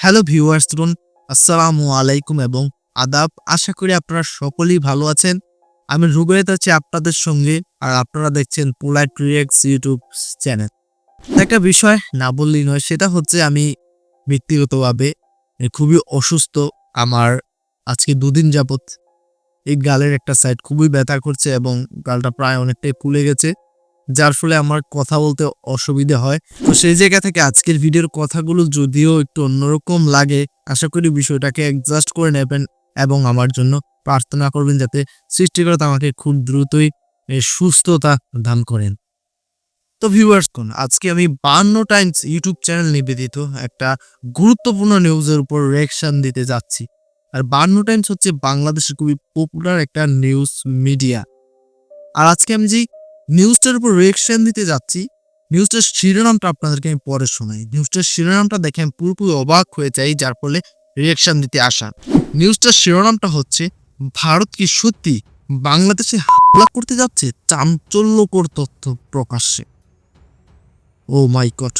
Hello viewers তরুণ আসসালামু আলাইকুম এবং আদাব। আশা করি আপনারা সকলেই ভালো আছেন। আমি রুবেত আছি আপনাদের সঙ্গে আর আপনারা দেখছেন পোলাইট রিয়েক্স ইউটিউব চ্যানেল। একটা বিষয় না বললেই নয়, সেটা হচ্ছে আমি ব্যক্তিগতভাবে খুবই অসুস্থ। আমার আজকে দুদিন যাবত এই গালের একটা সাইড খুবই ব্যথা করছে এবং গালটা প্রায় অনেকটাই ফুলে গেছে। যার ফলে আমার কথা বলতে অসুবিধা হয়। তো সেই জায়গা থেকে আজকের ভিডিওর কথাগুলো যদিও একটু অন্যরকম লাগে, আশা করি বিষয়টাকে অ্যাডজাস্ট করে নেবেন এবং আমার জন্য প্রার্থনা করবেন যাতে সৃষ্টিকর্তা আমাকে খুব দ্রুতই সুস্থতা দান করেন। তো ভিউয়ার্স কোন, আজকে আমি বান্ন টাইমস ইউটিউব চ্যানেল নিবেদিত একটা গুরুত্বপূর্ণ নিউজের উপর রিয়াকশন দিতে যাচ্ছি। আর বান্ন টাইমস হচ্ছে বাংলাদেশের খুবই পপুলার একটা নিউজ মিডিয়া আর আজকে আমি যে নিউজটার উপর রিয়েকশন দিতে যাচ্ছি। নিউজটার শিরোনামটা আপনাদেরকে আমি পরে শোনাই। নিউজটার শিরোনামটা দেখে আমি পুরোপুরি অবাক হয়ে যাই, যার ফলে রিয়েকশন দিতে আসা। নিউজটার শিরোনামটা হচ্ছে, ভারত কি সত্যি বাংলাদেশে হামলা করতে যাচ্ছে? চাঞ্চল্যকর তথ্য প্রকাশ্যে। Oh my god.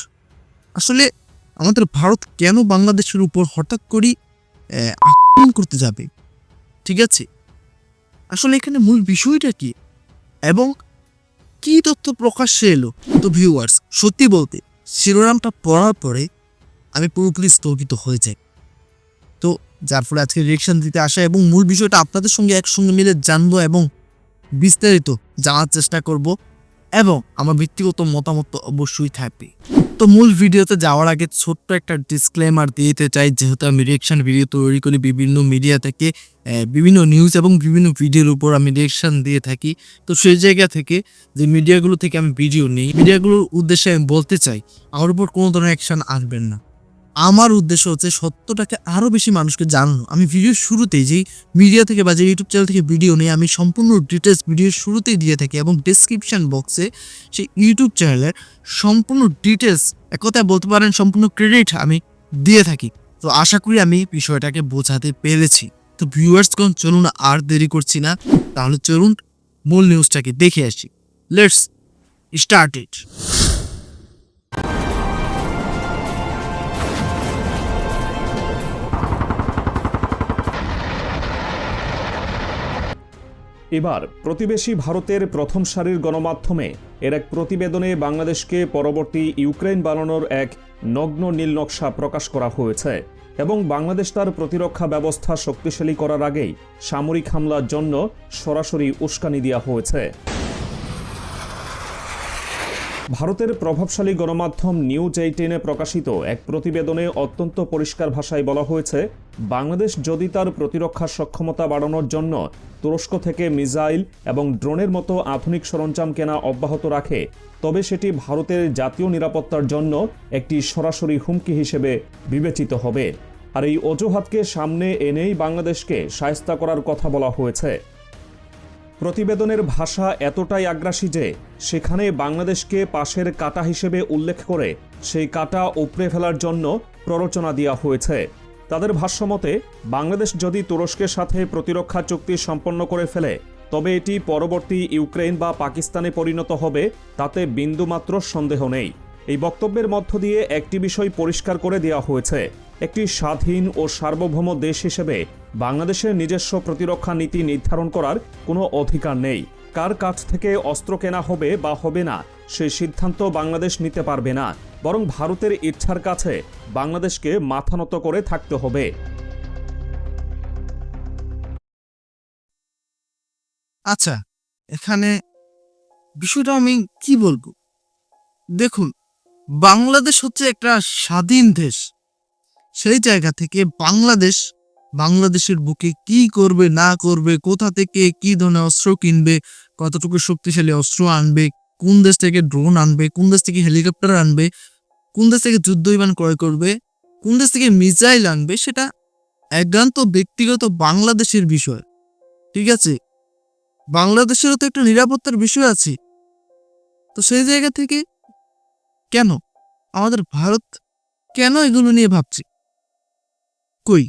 আসলে আমাদের ভারত কেন বাংলাদেশের উপর হঠাৎ করেই আক্রমণ করতে যাবে? ঠিক আছে? আসলে এখানে মূল বিষয়টা কি? এবং কি তথ্য প্রকাশ্যে এলো? তো ভিউয়ার্স সত্যি বলতে, শিরোনামটা পড়ার পরে আমি পুরোপুরি স্থগিত হয়ে যাই। তো যার ফলে আজকে রিয়েকশন দিতে আসা এবং মূল বিষয়টা আপনাদের সঙ্গে একসঙ্গে মিলে জানব এবং বিস্তারিত জানার চেষ্টা করব এবং আমার ব্যক্তিগত মতামত তো অবশ্যই থাকবে। তো মূল ভিডিওতে যাওয়ার আগে ছোট্ট একটা ডিসক্লেমার দিতে চাই। যেহেতু আমি রিয়েকশান ভিডিও তৈরি করি বিভিন্ন মিডিয়া থেকে বিভিন্ন নিউজ এবং বিভিন্ন ভিডিওর উপর আমি রিয়েকশান দিয়ে থাকি। তো সেই জায়গা থেকে যে মিডিয়াগুলো থেকে আমি ভিডিও নিই মিডিয়াগুলোর উদ্দেশ্যে আমি বলতে চাই, আমার উপর কোনো ধরনের অ্যাকশন আসবেন না। আমার উদ্দেশ্য হচ্ছে সত্যটাকে আরও বেশি মানুষকে জানানো। আমি ভিডিওর শুরুতেই যেই মিডিয়া থেকে বা যে ইউটিউব চ্যানেল থেকে ভিডিও নিই, আমি সম্পূর্ণ ডিটেলস ভিডিওর শুরুতেই দিয়ে থাকি এবং ডিসক্রিপশন বক্সে সেই ইউটিউব চ্যানেলের সম্পূর্ণ ডিটেলস এক কথায় বলতে পারেন সম্পূর্ণ ক্রেডিট আমি দিয়ে থাকি। তো আশা করি আমি বিষয়টাকে বোঝাতে পেরেছি। তো ভিউয়ার্সগণ চলুন আর দেরি করছি না, তাহলে চলুন মূল নিউজটাকে দেখে আসি। লেটস স্টার্ট ইট এবার প্রতিবেশী ভারতের প্রথম সারির গণমাধ্যমে এর এক প্রতিবেদনে বাংলাদেশকে পরবর্তী ইউক্রেন বানানোর এক নগ্ন নীল নকশা প্রকাশ করা হয়েছে এবং বাংলাদেশ তার প্রতিরক্ষা ব্যবস্থা শক্তিশালী করার আগেই সামরিক হামলার জন্য সরাসরি উস্কানি দেওয়া হয়েছে। ভারতের প্রভাবশালী গণমাধ্যম নিউজ এইটিনে প্রকাশিত এক প্রতিবেদনে অত্যন্ত পরিষ্কার ভাষায় বলা হয়েছে, বাংলাদেশ যদি তার প্রতিরক্ষা সক্ষমতা বাড়ানোর জন্য তুরস্ক থেকে মিসাইল এবং ড্রোনের মতো আধুনিক সরঞ্জাম কেনা অব্যাহত রাখে, তবে সেটি ভারতের জাতীয় নিরাপত্তার জন্য একটি সরাসরি হুমকি হিসেবে বিবেচিত হবে। আর এই অজুহাতকে সামনে এনেই বাংলাদেশকে সায়স্তা করার কথা বলা হয়েছে। প্রতিবেদনের ভাষা এতটাই আগ্রাসী যে সেখানে বাংলাদেশকে পাশের কাটা হিসেবে উল্লেখ করে সেই কাটা উপড়ে ফেলার জন্য প্ররোচনা দেওয়া হয়েছে। তাদের ভাষ্যমতে বাংলাদেশ যদি তুরস্কের সাথে প্রতিরক্ষা চুক্তি সম্পন্ন করে ফেলে, তবে এটি পরবর্তী ইউক্রেন বা পাকিস্তানে পরিণত হবে, তাতে বিন্দুমাত্র সন্দেহ নেই। এই বক্তব্যের মধ্য দিয়ে একটি বিষয় পরিষ্কার করে দেওয়া হয়েছে। একটি স্বাধীন ও সার্বভৌম দেশ হিসেবে বাংলাদেশের নিজস্ব প্রতিরক্ষা নীতি নির্ধারণ করার কোনো অধিকার নেই। কার কাছ থেকে অস্ত্র কেনা হবে বা হবে না সেই সিদ্ধান্ত বাংলাদেশ নিতে পারবে না। বরং ভারতের ইচ্ছার কাছে বাংলাদেশকে মাথা নত করে থাকতে হবে। আচ্ছা এখানে বিষয়টা আমি কি বলব? দেখুন, বাংলাদেশ হচ্ছে একটা স্বাধীন দেশ। সেই জায়গা থেকে বাংলাদেশ বাংলাদেশের বুকে কি করবে, না করবে, কোথা থেকে কি ধরনের অস্ত্র কিনবে, কতটুকু শক্তিশালী অস্ত্র আনবে, কোন দেশ থেকে ড্রোন আনবে, কোন দেশ থেকে হেলিকপ্টার আনবে, কোন দেশ থেকে যুদ্ধ বিমান ক্রয় করবে, কোন দেশ থেকে মিসাইল আনবে, সেটা একান্ত ব্যক্তিগত বাংলাদেশের বিষয়। ঠিক আছে? বাংলাদেশেরও তো একটা নিরাপত্তার বিষয় আছে। তো সেই জায়গা থেকে কেন? আমাদের ভারত কেন এগুলো নিয়ে ভাবছে? কই?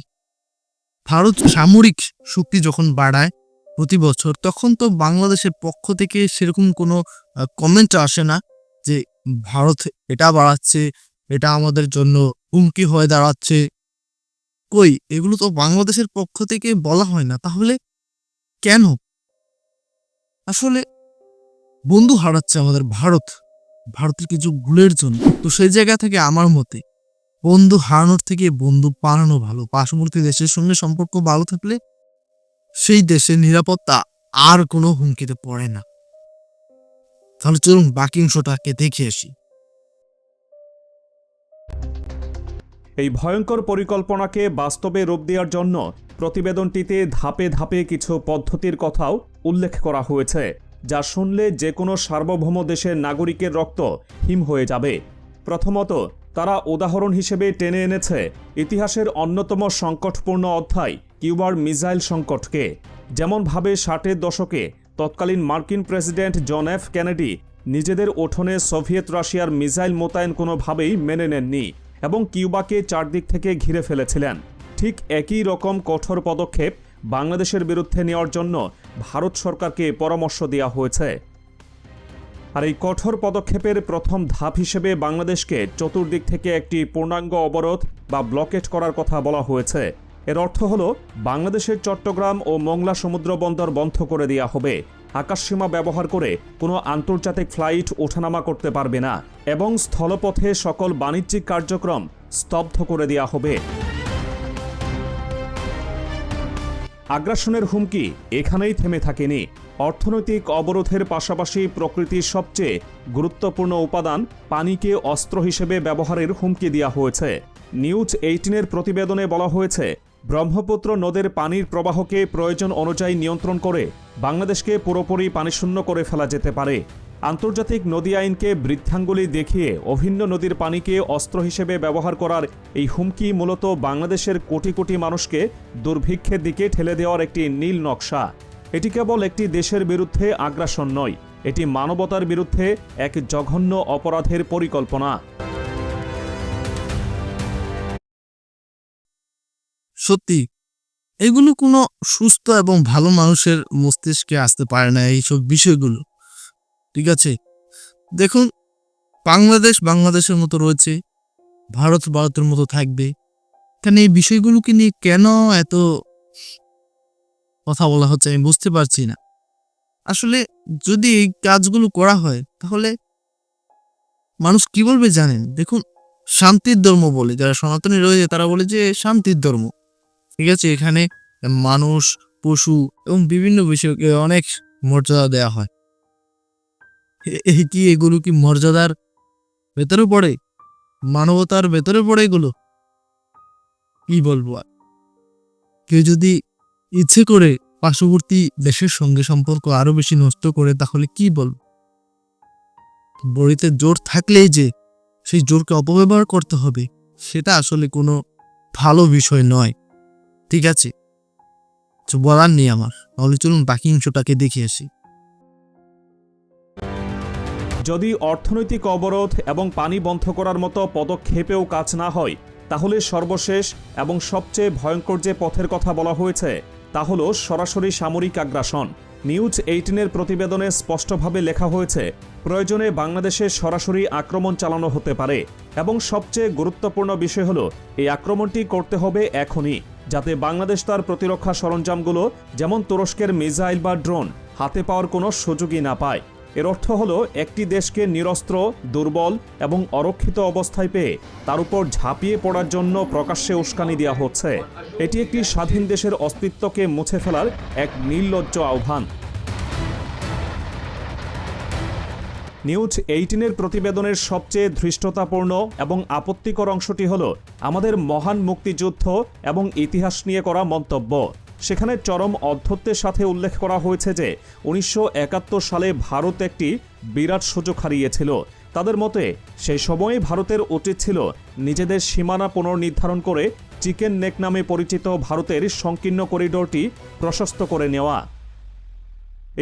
ভারত সামরিক শক্তি যখন বাড়ায় প্রতি বছর, তখন তো বাংলাদেশের পক্ষ থেকে সেরকম কোনো কমেন্ট আসে না যে ভারত এটা বাড়াচ্ছে, এটা আমাদের জন্য হুমকি হয়ে দাঁড়াচ্ছে। কই, এগুলো তো বাংলাদেশের পক্ষ থেকে বলা হয় না, তাহলে কেন? আসলে বন্ধু হারাচ্ছে আমাদের ভারত, ভারতের কিছু ভুলের জন্য। তো সেই জায়গা থেকে আমার মতে বন্ধু হারানোর থেকে বন্ধু পালানো ভালো। পার্শ্ববর্তী দেশের সঙ্গে সম্পর্ক ভালো থাকলে সেই দেশের নিরাপত্তা আর কোনো হুমকিতে পড়ে না। তাহলে চলুন বাকি অংশটাকে দেখে আসি। এই ভয়ঙ্কর পরিকল্পনাকে বাস্তবে রূপ দেওয়ার জন্য প্রতিবেদনটিতে ধাপে ধাপে কিছু পদ্ধতির কথাও উল্লেখ করা হয়েছে, যা শুনলে যে কোনো সার্বভৌম দেশের নাগরিকের রক্ত হিম হয়ে যাবে। প্রথমত তারা উদাহরণ হিসেবে টেনে এনেছে ইতিহাসের অন্যতম সংকটপূর্ণ অধ্যায় কিউবার মিসাইল সংকটকে। যেমনভাবে ষাটের দশকে তৎকালীন মার্কিন প্রেসিডেন্ট জন এফ কেনেডি নিজেদের উঠোনে সোভিয়েত রাশিয়ার মিসাইল মোতায়েন কোনোভাবেই মেনে নেননি এবং কিউবাকে চারদিক থেকে ঘিরে ফেলেছিলেন। ঠিক একই রকম কঠোর পদক্ষেপ বাংলাদেশের বিরুদ্ধে নেওয়ার জন্য ভারত সরকারকে পরামর্শ দেওয়া হয়েছে। আর এই কঠোর পদক্ষেপের প্রথম ধাপ হিসেবে বাংলাদেশকে চতুর্দিক থেকে একটি পূর্ণাঙ্গ অবরোধ বা ব্লকেট করার কথা বলা হয়েছে। এর অর্থ হল, বাংলাদেশের চট্টগ্রাম ও মংলা সমুদ্র বন্দর বন্ধ করে দেওয়া হবে। আকাশসীমা ব্যবহার করে কোনো আন্তর্জাতিক ফ্লাইট ওঠানামা করতে পারবে না এবং স্থলপথে সকল বাণিজ্যিক কার্যক্রম স্তব্ধ করে দেওয়া হবে। আগ্রাসনের হুমকি এখানেই থেমে থাকেনি। অর্থনৈতিক অবরোধের পাশাপাশি প্রকৃতির সবচেয়ে গুরুত্বপূর্ণ উপাদান পানিকে অস্ত্র হিসেবে ব্যবহারের হুমকি দেওয়া হয়েছে। নিউজ এইটিনের প্রতিবেদনে বলা হয়েছে, ব্রহ্মপুত্র নদের পানির প্রবাহকে প্রয়োজন অনুযায়ী নিয়ন্ত্রণ করে বাংলাদেশকে পুরোপুরি পানিশূন্য করে ফেলা যেতে পারে। আন্তর্জাতিক নদী আইনকে বৃদ্ধাঙ্গুলি দেখিয়ে অভিন্ন নদীর পানিকে অস্ত্র হিসেবে ব্যবহার করার এই হুমকি মূলত বাংলাদেশের কোটি কোটি মানুষকে দুর্ভিক্ষের দিকে ঠেলে দেওয়ার একটি নীল নকশা। এটি কেবল একটি দেশের বিরুদ্ধে আগ্রাসন নয়, এটি মানবতার বিরুদ্ধে এক জঘন্য অপরাধের পরিকল্পনা। সত্যি, এগুলো কোনো সুস্থ এবং ভালো মানুষের মস্তিষ্কে আসতে পারে না এইসব বিষয়গুলো। ঠিক আছে? দেখুন, বাংলাদেশ বাংলাদেশের মতো রয়েছে, ভারত ভারতের মতো থাকবে। কেন এই বিষয়গুলোকে নিয়ে কেন এত কথা বলা হচ্ছে, আমি বুঝতে পারছি না। আসলে যদি এই কাজগুলো করা হয়, তাহলে মানুষ কি বলবে জানেন? দেখুন, শান্তির ধর্ম বলে, যারা সনাতনী রয়েছে, তারা বলে যে শান্তির ধর্ম। ঠিক আছে, এখানে মানুষ, পশু এবং বিভিন্ন বিষয়কে অনেক মর্যাদা দেওয়া হয়। এই কি এগুলো কি মর্যাদার ভেতরে পড়ে? মানবতার ভেতরে পড়ে এগুলো? কি বলব আর? কেউ যদি ইচ্ছে করে পার্শ্ববর্তী দেশের সঙ্গে সম্পর্ক আরও বেশি নষ্ট করে, তাহলে কি বলব? বড়িতে জোর থাকলেই যে সেই জোরকে অপব্যবহার করতে হবে, সেটা আসলে কোনো ভালো বিষয় নয়। ঠিক আছে? বলার নেই আমার। তাহলে চলুন বাকি অংশটাকে দেখে আসি। যদি অর্থনৈতিক অবরোধ এবং পানি বন্ধ করার মতো পদক্ষেপেও কাজ না হয়, তাহলে সর্বশেষ এবং সবচেয়ে ভয়ঙ্কর যে পথের কথা বলা হয়েছে তা হল সরাসরি সামরিক আগ্রাসন। নিউজ এইটিনের প্রতিবেদনে স্পষ্টভাবে লেখা হয়েছে, প্রয়োজনে বাংলাদেশে সরাসরি আক্রমণ চালানো হতে পারে এবং সবচেয়ে গুরুত্বপূর্ণ বিষয় হল, এই আক্রমণটি করতে হবে এখনই, যাতে বাংলাদেশ তার প্রতিরক্ষা সরঞ্জামগুলো, যেমন তুরস্কের মিসাইল বা ড্রোন, হাতে পাওয়ার কোনো সুযোগই না পায়। এর অর্থ হল, একটি দেশকে নিরস্ত্র, দুর্বল এবং অরক্ষিত অবস্থায় পেয়ে তার উপর ঝাঁপিয়ে পড়ার জন্য প্রকাশ্যে উস্কানি দেওয়া হচ্ছে। এটি একটি স্বাধীন দেশের অস্তিত্বকে মুছে ফেলার এক নির্লজ্জ আহ্বান। নিউজ এইটিনের প্রতিবেদনের সবচেয়ে ধৃষ্টতাপূর্ণ এবং আপত্তিকর অংশটি হল, আমাদের মহান মুক্তিযুদ্ধ এবং ইতিহাস নিয়ে করা মন্তব্য। সেখানে চরম অধ্যত্বের সাথে উল্লেখ করা হয়েছে যে উনিশশো একাত্তর সালে ভারত একটি বিরাট সুযোগ হারিয়েছিল। তাদের মতে, সেই সময়ে ভারতের উচিত ছিল নিজেদের সীমানা পুনর্নির্ধারণ করে চিকেন নেক নামে পরিচিত ভারতের সংকীর্ণ করিডোরটি প্রশস্ত করে নেওয়া।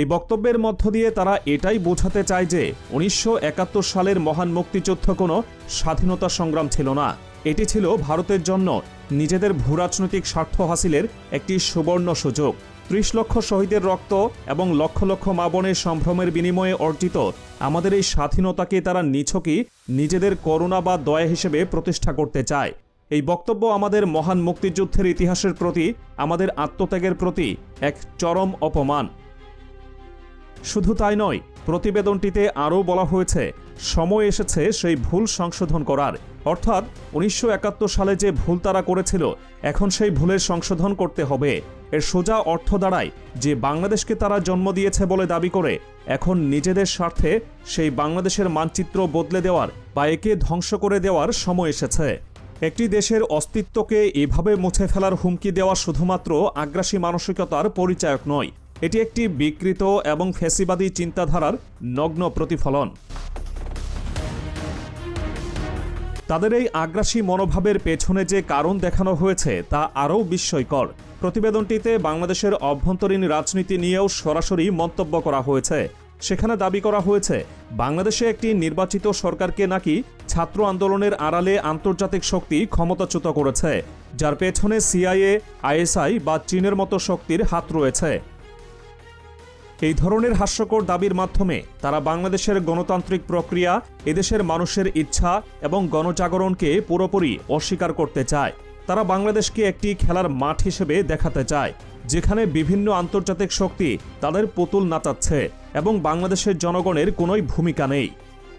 এই বক্তব্যের মধ্য দিয়ে তারা এটাই বোঝাতে চায় যে উনিশশো একাত্তর সালের মহান মুক্তিযুদ্ধ কোনো স্বাধীনতা সংগ্রাম ছিল না। এটি ছিল ভারতের জন্য নিজেদের ভূরাজনৈতিক স্বার্থ হাসিলের একটি সুবর্ণ সুযোগ। ত্রিশ লক্ষ শহীদের রক্ত এবং লক্ষ লক্ষ মা বোনের সম্ভ্রমের বিনিময়ে অর্জিত আমাদের এই স্বাধীনতাকে তারা নিছকই নিজেদের করুণা বা দয়া হিসেবে প্রতিষ্ঠা করতে চায়। এই বক্তব্য আমাদের মহান মুক্তিযুদ্ধের ইতিহাসের প্রতি, আমাদের আত্মত্যাগের প্রতি এক চরম অপমান। শুধু তাই নয় প্রতিবেদনটিতে আরও বলা হয়েছে, সময় এসেছে সেই ভুল সংশোধন করার। অর্থাৎ উনিশশো একাত্তর সালে যে ভুল তারা করেছিল, এখন সেই ভুলের সংশোধন করতে হবে। এর সোজা অর্থ দাঁড়ায় যে বাংলাদেশকে তারা জন্ম দিয়েছে বলে দাবি করে, এখন নিজেদের স্বার্থে সেই বাংলাদেশের মানচিত্র বদলে দেওয়ার বা একে ধ্বংস করে দেওয়ার সময় এসেছে। একটি দেশের অস্তিত্বকে এভাবে মুছে ফেলার হুমকি দেওয়া শুধুমাত্র আগ্রাসী মানসিকতার পরিচায়ক নয় এটি একটি বিকৃত এবং ফেসিবাদী চিন্তাধারার নগ্ন প্রতিফলন। তাদের এই আগ্রাসী মনোভাবের পেছনে যে কারণ দেখানো হয়েছে, তা আরও বিস্ময়কর। প্রতিবেদনটিতে বাংলাদেশের অভ্যন্তরীণ রাজনীতি নিয়েও সরাসরি মন্তব্য করা হয়েছে। সেখানে দাবি করা হয়েছে, বাংলাদেশে একটি নির্বাচিত সরকারকে নাকি ছাত্র আন্দোলনের আড়ালে আন্তর্জাতিক শক্তি ক্ষমতাচ্যুত করেছে, যার পেছনে সিআইএ, আইএসআই বা চীনের মতো শক্তির হাত রয়েছে। এই ধরনের হাস্যকর দাবির মাধ্যমে তারা বাংলাদেশের গণতান্ত্রিক প্রক্রিয়া, এদেশের মানুষের ইচ্ছা এবং গণজাগরণকে পুরোপুরি অস্বীকার করতে চায়। তারা বাংলাদেশকে একটি খেলার মাঠ হিসেবে দেখাতে চায়, যেখানে বিভিন্ন আন্তর্জাতিক শক্তি তাদের পুতুল নাচাচ্ছে এবং বাংলাদেশের জনগণের কোনোই ভূমিকা নেই।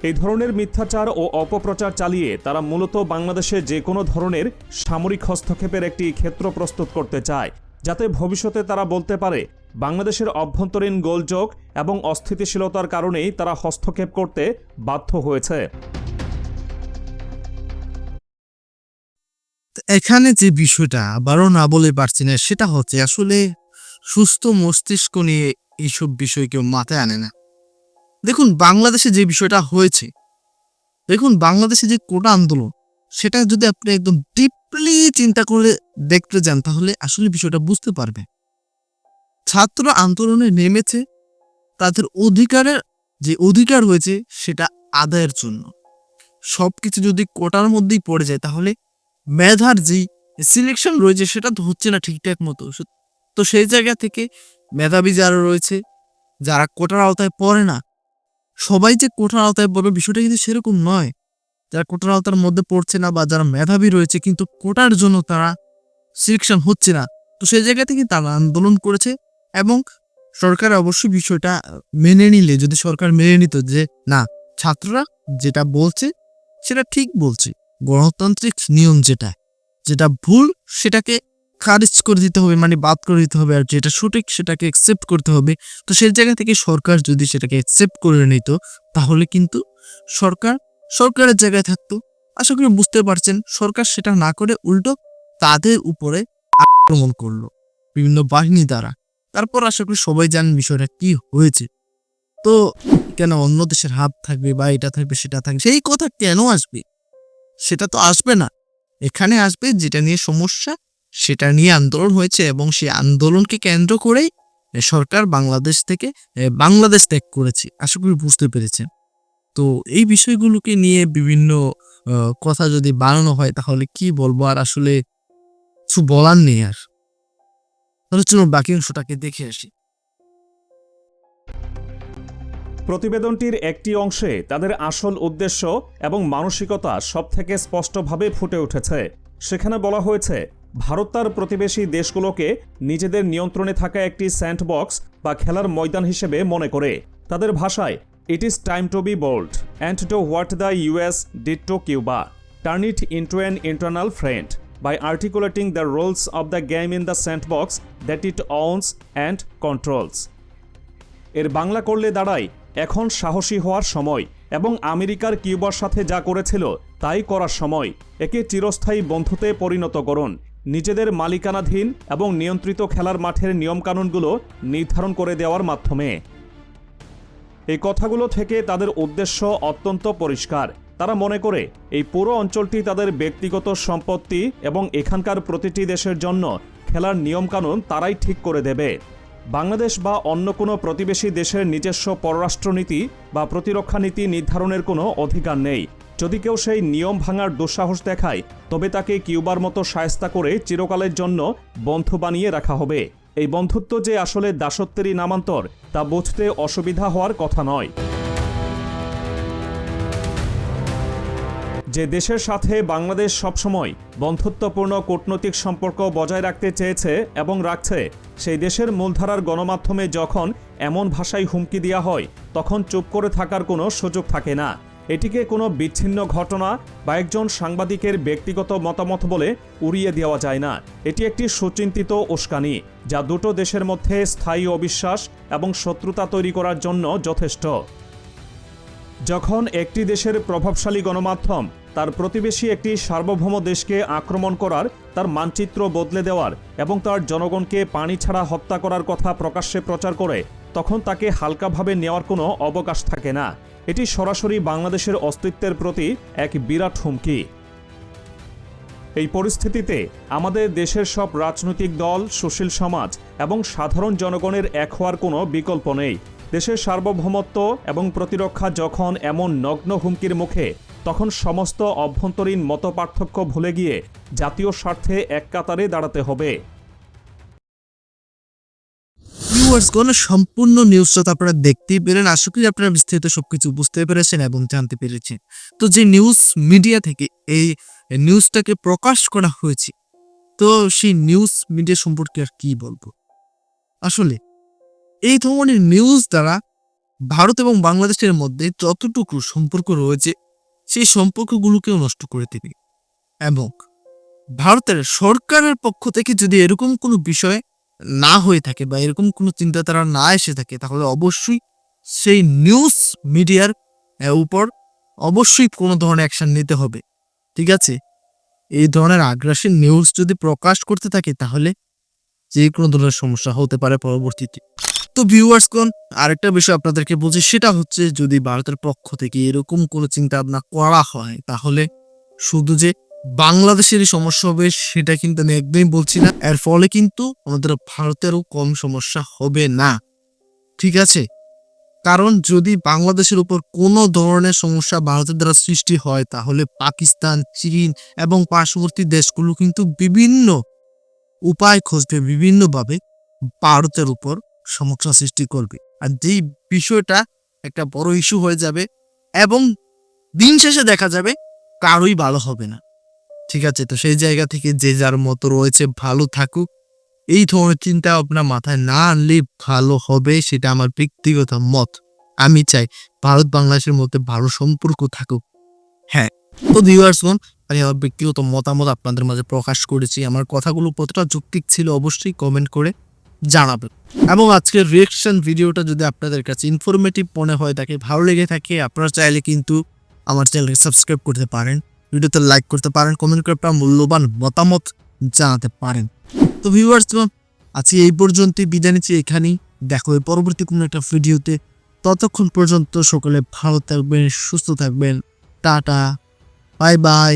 এই ধরনের মিথ্যাচার ও অপপ্রচার চালিয়ে তারা মূলত বাংলাদেশে যে কোনো ধরনের সামরিক হস্তক্ষেপের একটি ক্ষেত্র প্রস্তুত করতে চায়, যাতে ভবিষ্যতে তারা বলতে পারে বাংলাদেশের অভ্যন্তরীণ গোলযোগ এবং অস্থিতিশীলতার কারণেই তারা হস্তক্ষেপ করতে বাধ্য হয়েছে। এখানে যে বিষয়টা আবারও না বলে পারছি না, সেটা হচ্ছে আসলে সুস্থ মস্তিষ্ক নিয়ে এইসব বিষয় কেউ মাথায় আনে না। দেখুন, বাংলাদেশে যে বিষয়টা হয়েছে, দেখুন, বাংলাদেশে যে কোটা আন্দোলন, সেটা যদি আপনি একদম ডিপলি চিন্তা করে দেখতে যান, তাহলে আসলে বিষয়টা বুঝতে পারবেন। ছাত্র আন্দোলনে নেমেছে, তাদের অধিকারের যে অধিকার হয়েছে সেটা আদায়ের জন্য। সব কিছু যদি কোটার মধ্যেই পড়ে যায়, তাহলে মেধার যে সিলেকশন রয়েছে সেটা তো হচ্ছে না ঠিকঠাক মতো। তো সেই জায়গা থেকে মেধাবী যারা রয়েছে, যারা কোটার আওতায় পড়ে না, সবাই যে কোটার আওতায় পড়বে বিষয়টা কিন্তু সেরকম নয়। যারা কোটার আওতার মধ্যে পড়ছে না বা যারা মেধাবী রয়েছে, কিন্তু কোটার জন্য তারা সিলেকশন হচ্ছে না। তো সেই জায়গা থেকে তারা আন্দোলন করেছে এবং সরকার অবশ্যই বিষয়টা মেনে নিলে, যদি সরকার মেনে নিত যে, না, ছাত্ররা যেটা বলছে, সেটা ঠিক বলছে। গণতান্ত্রিক নিয়ম যেটা যেটা ভুল, সেটাকে খারিজ করে দিতে হবে মানে বাদ করে দিতে হবে। আর যেটা সঠিক, সেটাকে অ্যাকসেপ্ট করতে হবে। তো সেই জায়গা থেকে সরকার যদি সেটাকে অ্যাকসেপ্ট করে নিত, তাহলে কিন্তু সরকার সরকারের জায়গায় থাকতো। আশা করি বুঝতে পারছেন, সরকার সেটা না করে উল্টো তাদের উপরে আক্রমণ করল, বিভিন্ন বাহিনী দ্বারা। তারপর আশা করি সবাই জানেন বিষয়টা কি হয়েছে। তো কেন অন্য দেশের হাত থাকবে বা এটা থাকবে, সেটা থাকবে, সেই কথা কেন আসবে? সেটা তো আসবে না। এখানে আসবে যেটা নিয়ে সমস্যা, সেটা নিয়ে আন্দোলন হয়েছে এবং সেই আন্দোলনকে কেন্দ্র করেই সরকার বাংলাদেশ থেকে বাংলাদেশ ত্যাগ করেছে। আশা করি বুঝতে পেরেছেন। তো এই বিষয়গুলোকে নিয়ে বিভিন্ন কথা যদি বানানো হয় তাহলে কি বলব? আর আসলে কিছু বলার নেই আর। তাহলে চলুন বাকি অংশটাকে দেখে আসি। প্রতিবেদনটির একটি অংশে তাদের আসল উদ্দেশ্য এবং মানসিকতা সবথেকে স্পষ্টভাবে ফুটে উঠেছে। সেখানে বলা হয়েছে, ভারত তার প্রতিবেশী দেশগুলোকে নিজেদের নিয়ন্ত্রণে থাকা একটি স্যান্ডবক্স বা খেলার ময়দান হিসেবে মনে করে। তাদের ভাষায় it is time to be bold and to what the US did to Cuba turn it into an internal friend by articulating the rules of the game in the sandbox that it owns and controls. এর বাংলা করলে দাঁড়ায়, এখন সাহসী হওয়ার সময় এবং আমেরিকার কিউবার সাথে যা করেছিল তাই করার সময়, একে চিরস্থায়ী বন্ধুতে পরিণত করুন। নিজেদের মালিকানাধীন এবং নিয়ন্ত্রিত খেলার মাঠের নিয়মকানুনগুলো নির্ধারণ করে দেওয়ার মাধ্যমে। এই কথাগুলো থেকে তাদের উদ্দেশ্য অত্যন্ত পরিষ্কার। তারা মনে করে এই পুরো অঞ্চলটি তাদের ব্যক্তিগত সম্পত্তি এবং এখানকার প্রতিটি দেশের জন্য খেলার নিয়মকানুন তারাই ঠিক করে দেবে। বাংলাদেশ বা অন্য কোনো প্রতিবেশী দেশের নিজস্ব পররাষ্ট্রনীতি বা প্রতিরক্ষা নীতি নির্ধারণের কোনো অধিকার নেই। যদি কেউ সেই নিয়ম ভাঙার দুঃসাহস দেখায়, তবে তাকে কিউবার মতো সায়স্তা করে চিরকালের জন্য বন্ধু বানিয়ে রাখা হবে। এই বন্ধুত্ব যে আসলে দাসত্বেরই নামান্তর, তা বুঝতে অসুবিধা হওয়ার কথা নয়। যে দেশের সাথে বাংলাদেশ সবসময় বন্ধুত্বপূর্ণ কূটনৈতিক সম্পর্ক বজায় রাখতে চেয়েছে এবং রাখছে, সেই দেশের মূলধারার গণমাধ্যমে যখন এমন ভাষায় হুমকি দেওয়া হয়, তখন চুপ করে থাকার কোনো সুযোগ থাকে না। এটিকে কোনো বিচ্ছিন্ন ঘটনা বা একজন সাংবাদিকের ব্যক্তিগত মতামত বলে উড়িয়ে দেওয়া যায় না। এটি একটি সুচিন্তিত উস্কানি, যা দুটো দেশের মধ্যে স্থায়ী অবিশ্বাস এবং শত্রুতা তৈরি করার জন্য যথেষ্ট। যখন একটি দেশের প্রভাবশালী গণমাধ্যম তার প্রতিবেশী একটি সার্বভৌম দেশকে আক্রমণ করার, তার মানচিত্র বদলে দেওয়ার এবং তার জনগণকে পানি ছাড়া হত্যা করার কথা প্রকাশ্যে প্রচার করে, তখন তাকে হালকাভাবে নেওয়ার কোনো অবকাশ থাকে না। এটি সরাসরি বাংলাদেশের অস্তিত্বের প্রতি এক বিরাট হুমকি। এই পরিস্থিতিতে আমাদের দেশের সব রাজনৈতিক দল, সুশীল সমাজ এবং সাধারণ জনগণের এক হওয়ার কোনো বিকল্প নেই। দেশের সার্বভৌমত্ব এবং প্রতিরক্ষা যখন এমন নগ্ন হুমকির মুখে, তখন সমস্ত অভ্যন্তরীণ মতপার্থক্য ভুলে গিয়ে জাতীয় স্বার্থে এক কাতারে দাঁড়াতে হবে। সম্পূর্ণ নিউজটা তো আপনারা দেখতেই পেলেন। আশা করি আপনারা বিস্তারিত সবকিছু বুঝতে পেরেছেন এবং জানতে পেরেছেন। তো যে নিউজ মিডিয়া থেকে এই নিউজটাকে প্রকাশ করা হয়েছে, তো সেই নিউজ মিডিয়া সম্পর্কে আর কি বলব? আসলে এই ধরনের নিউজ দ্বারা ভারত এবং বাংলাদেশের মধ্যে যতটুকু সম্পর্ক রয়েছে, সেই সম্পর্কগুলোকেও নষ্ট করে দেবে এবং ভারতের সরকারের পক্ষ থেকে যদি এরকম কোনো বিষয় না হয়ে থাকে বা এরকম কোনো চিন্তাধারা না এসে থাকে, তাহলে অবশ্যই সেই নিউজ মিডিয়ার উপর অবশ্যই কোনো ধরনের অ্যাকশন নিতে হবে। ঠিক আছে? এই ধরনের আগ্রাসী নিউজ যদি প্রকাশ করতে থাকে, তাহলে যে কোনো ধরনের সমস্যা হতে পারে পরবর্তীতে। তো ভিউয়ার্স কোন? আরেকটা বিষয় আপনাদেরকে বলছি, সেটা হচ্ছে যদি ভারতের পক্ষ থেকে এরকম কোনো চিন্তা ভাবনা করা হয়, তাহলে শুধু যে বাংলাদেশেরই সমস্যা হবে, সেটা কিন্তু আমি একদমই বলছি না। এর ফলে কিন্তু আমাদের ভারতেরও কম সমস্যা হবে না। ঠিক আছে? কারণ যদি বাংলাদেশের উপর কোনো ধরনের সমস্যা ভারতের দ্বারা সৃষ্টি হয়, তাহলে পাকিস্তান, চীন এবং পার্শ্ববর্তী দেশগুলো কিন্তু বিভিন্ন উপায় খুঁজবে, বিভিন্নভাবে ভারতের উপর। সমস্যা সৃষ্টি করবে। আর যেই বিষয়টা একটা বড় ইস্যু হয়ে যাবে এবং দিন শেষে দেখা যাবে কারোই ভালো হবে না। ঠিক আছে? তো সেই জায়গা থেকে যে যার মতো রয়েছে ভালো থাকুক। এই ধরনের চিন্তা আপনার মাথায় না আনলে ভালো হবে সেটা আমার ব্যক্তিগত মত। আমি চাই ভারত বাংলাদেশের মধ্যে ভালো সম্পর্ক থাকুক। হ্যাঁ তো ভিউয়ার্সগণ আমি আমার ব্যক্তিগত মতামত আপনাদের মাঝে প্রকাশ করেছি। আমার কথাগুলো কতটা যৌক্তিক ছিল অবশ্যই কমেন্ট করে জানাবেন। এবং আজকের রিয়েকশন ভিডিওটা যদি আপনাদের কাছে ইনফরমেটিভ মনে হয়, তাকে ভালো লেগে থাকে, আপনারা চাইলে কিন্তু আমার চ্যানেলকে সাবস্ক্রাইব করতে পারেন। ভিডিওতে লাইক করতে পারেন কমেন্ট করে আপনার মূল্যবান মতামত জানাতে পারেন। তো ভিউয়ার্স আজকে এই পর্যন্তই, বিদায় নিচ্ছি এখানেই। দেখো এর পরবর্তী কোনো একটা ভিডিওতে ততক্ষণ পর্যন্ত সকলে ভালো থাকবেন, সুস্থ থাকবেন। Tata bye bye